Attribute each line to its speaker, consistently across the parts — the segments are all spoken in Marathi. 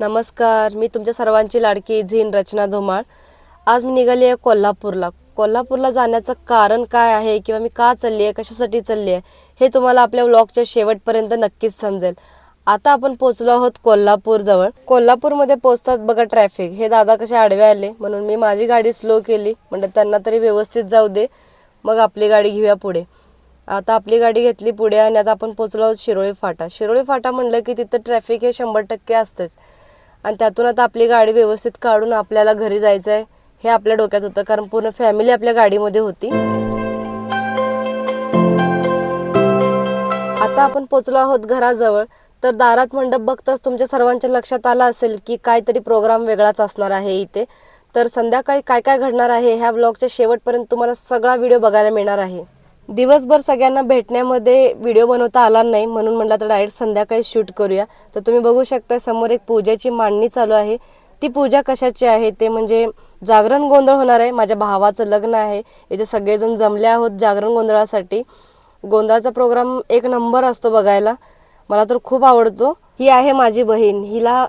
Speaker 1: नमस्कार मी तुमच्या सर्वांची लाडकी झीन रचना धुमाळ. आज मी निघाली आहे कोल्हापूरला. कोल्हापूरला जाण्याचं कारण काय आहे किंवा मी का चालली आहे कशासाठी चालली आहे हे तुम्हाला आपल्या व्लॉगच्या शेवटपर्यंत नक्कीच समजेल. आता आपण पोचलो आहोत कोल्हापूरजवळ. कोल्हापूरमध्ये पोचतात बघा ट्रॅफिक हे दादा कसे आडवे आले म्हणून मी माझी गाडी स्लो केली. म्हणजे त्यांना तरी व्यवस्थित जाऊ दे. मग आपली गाडी घेऊया पुढे. आता आपली गाडी घेतली पुढे आणि आता आपण पोचलो आहोत शिरोळी फाटा. शिरोळी फाटा म्हणलं की तिथं ट्रॅफिक हे शंभर टक्के असतेच. आणि त्यातून आता आपली गाडी व्यवस्थित काढून आपल्याला घरी जायचं आहे हे आपल्या डोक्यात होतं कारण पूर्ण फॅमिली आपल्या गाडीमध्ये होती. आता आपण पोचलो आहोत घराजवळ. तर दारात मंडप बघताच तुमच्या सर्वांच्या लक्षात आलं असेल की काहीतरी प्रोग्राम वेगळाच असणार आहे इथे. तर संध्याकाळी काय काय घडणार आहे ह्या ब्लॉगच्या शेवटपर्यंत तुम्हाला सगळा व्हिडिओ बघायला मिळणार आहे. दिवसभर सगळ्यांना भेटण्यामध्ये व्हिडिओ बनवता आला नाही म्हणून म्हटलं तर डायरेक्ट संध्याकाळी शूट करूया. तर तुम्ही बघू शकता समोर एक पूजेची मांडणी चालू आहे. ती पूजा कशाची आहे? ते म्हणजे जागरण गोंधळ होणार आहे. माझ्या भावाचं लग्न आहे. इथे सगळेजण जमले आहोत जागरण गोंधळासाठी. गोंधळाचा प्रोग्राम एक नंबर असतो बघायला. मला तर खूप आवडतो. ही आहे माझी बहीण. हिला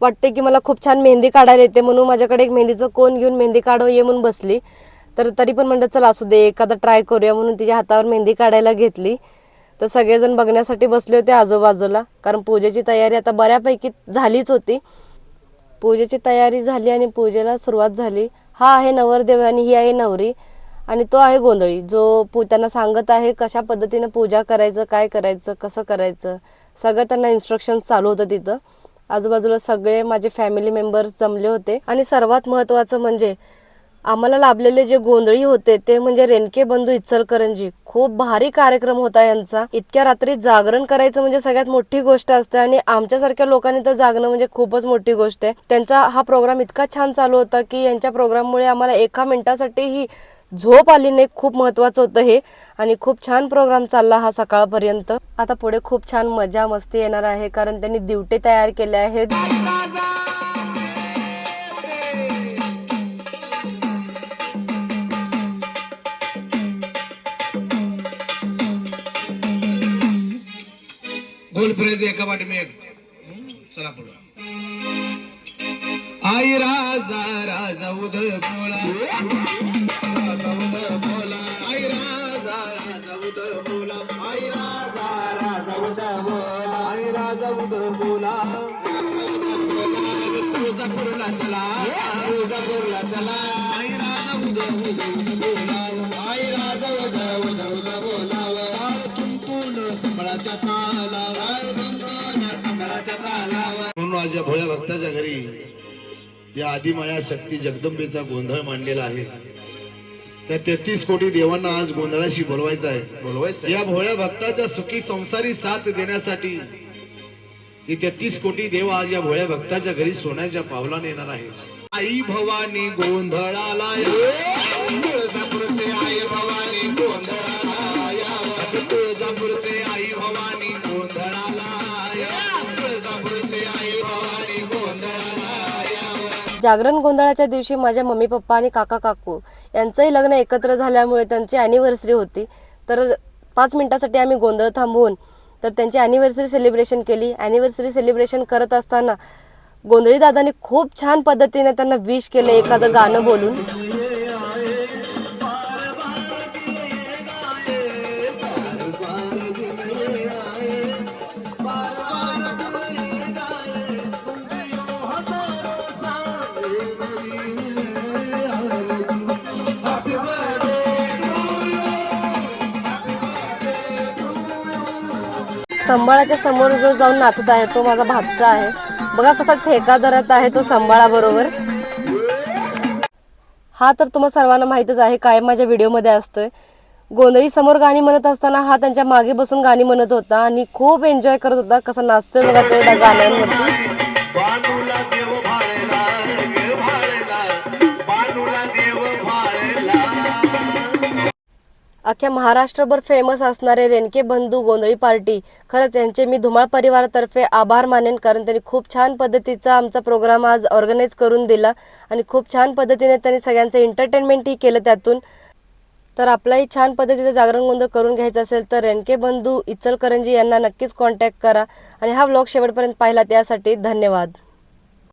Speaker 1: वाटते की मला खूप छान मेहंदी काढायला येते म्हणून माझ्याकडे एक मेहंदीचं कोण घेऊन मेहंदी काढव ये म्हणून बसली. तर तरी पण म्हणलं चला असू दे एखादा ट्राय करूया म्हणून तिच्या हातावर मेहंदी काढायला घेतली. तर सगळेजण बघण्यासाठी बसले होते आजूबाजूला कारण पूजेची तयारी आता बऱ्यापैकी झालीच होती. पूजेची तयारी झाली आणि पूजेला सुरुवात झाली. हा आहे नवरदेव आणि ही आहे नवरी आणि तो आहे गोंधळी जो पू त्यांना सांगत आहे कशा पद्धतीनं पूजा करायचं काय करायचं कसं करायचं. सगळं त्यांना इन्स्ट्रक्शन्स चालू होतं तिथं. आजूबाजूला सगळे माझे फॅमिली मेंबर्स जमले होते. आणि सर्वात महत्त्वाचं म्हणजे आम्हाला लाभलेले जे गोंधळी होते ते म्हणजे रेणके बंधू इचलकरंजी. खूप भारी कार्यक्रम होता यांचा. इतक्या रात्री जागरण करायचं म्हणजे सगळ्यात मोठी गोष्ट असते आणि आमच्यासारख्या लोकांनी तर जागणं म्हणजे खूपच मोठी गोष्ट आहे. त्यांचा हा प्रोग्राम इतका छान चालू होता की यांच्या प्रोग्राममुळे आम्हाला एका मिनिटासाठीही झोप आली नाही. खूप महत्वाचं होतं हे. आणि खूप छान प्रोग्राम चालला हा सकाळपर्यंत. आता पुढे खूप छान मजा मस्ती येणार आहे कारण त्यांनी दिवटे तयार केले आहेत.
Speaker 2: गोल फिरायचं एका वाटी मी एक. चला पुढं. आई राजा राजा उद बोला राजा उद बोला आई राजा राजा उद बोला आई राजा राजा उद बोला आई राजा उद बोला चला. तुळजापूरला चला. आई राजा उद बोला माझ्या भोळ्या भक्ताच्या घरी या आदिमाया शक्ती जगदंबेचा गोंधळ मांडलेला आहे. त्या तेहतीस कोटी देवांना आज गोंधळाशी बोलवायचं आहे. बोलवायचं या भोळ्या भक्ताच्या सुखी संसारी साथ देण्यासाठी ती तेहतीस कोटी देव आज या भोळ्या भक्ताच्या घरी सोन्याच्या पावलाने येणार आहे आई भवानी गोंधळाला
Speaker 1: जागरण गोंधळाच्या दिवशी माझ्या मम्मी पप्पा आणि काका काकू यांचंही लग्न एकत्र झाल्यामुळे त्यांची अॅनिव्हर्सरी होती. तर पाच मिनिटासाठी आम्ही गोंधळ थांबवून तर त्यांची अॅनिव्हर्सरी सेलिब्रेशन केली. अॅनिव्हर्सरी सेलिब्रेशन करत असताना गोंधळी दादांनी खूप छान पद्धतीने त्यांना विश केलं एखादं गाणं बोलून. संभाळाच्या समोर जो जाऊन नाचत आहे तो माझा भातचा आहे. बघा कसा ठेका धरत आहे तो संभाळाबरोबर. हा तर तुम्हाला सर्वांना माहितच आहे काय माझ्या व्हिडिओमध्ये असतोय. गोंधळी समोर गाणी म्हणत असताना हा त्यांच्या मागे बसून गाणी म्हणत होता आणि खूप एन्जॉय करत होता कसा नाचतोय बघा तो गाण्यांवरती. अख्ख्या महाराष्ट्रभर फेमस असणारे रेणके बंधू गोंधळी पार्टी खरंच यांचे मी धुमाळ परिवारातर्फे आभार मानेन कारण त्यांनी खूप छान पद्धतीचा आमचा प्रोग्राम आज ऑर्गनाईज करून दिला आणि खूप छान पद्धतीने त्यांनी सगळ्यांचं एंटरटेनमेंटही केलं त्यातून. तर आपलाही छान पद्धतीचं जागरण गोंधळ करून घ्यायचा असेल तर रेणके बंधू इचलकरंजी यांना नक्कीच कॉन्टॅक्ट करा. आणि हा व्लॉग शेवटपर्यंत पाहिला त्यासाठी धन्यवाद.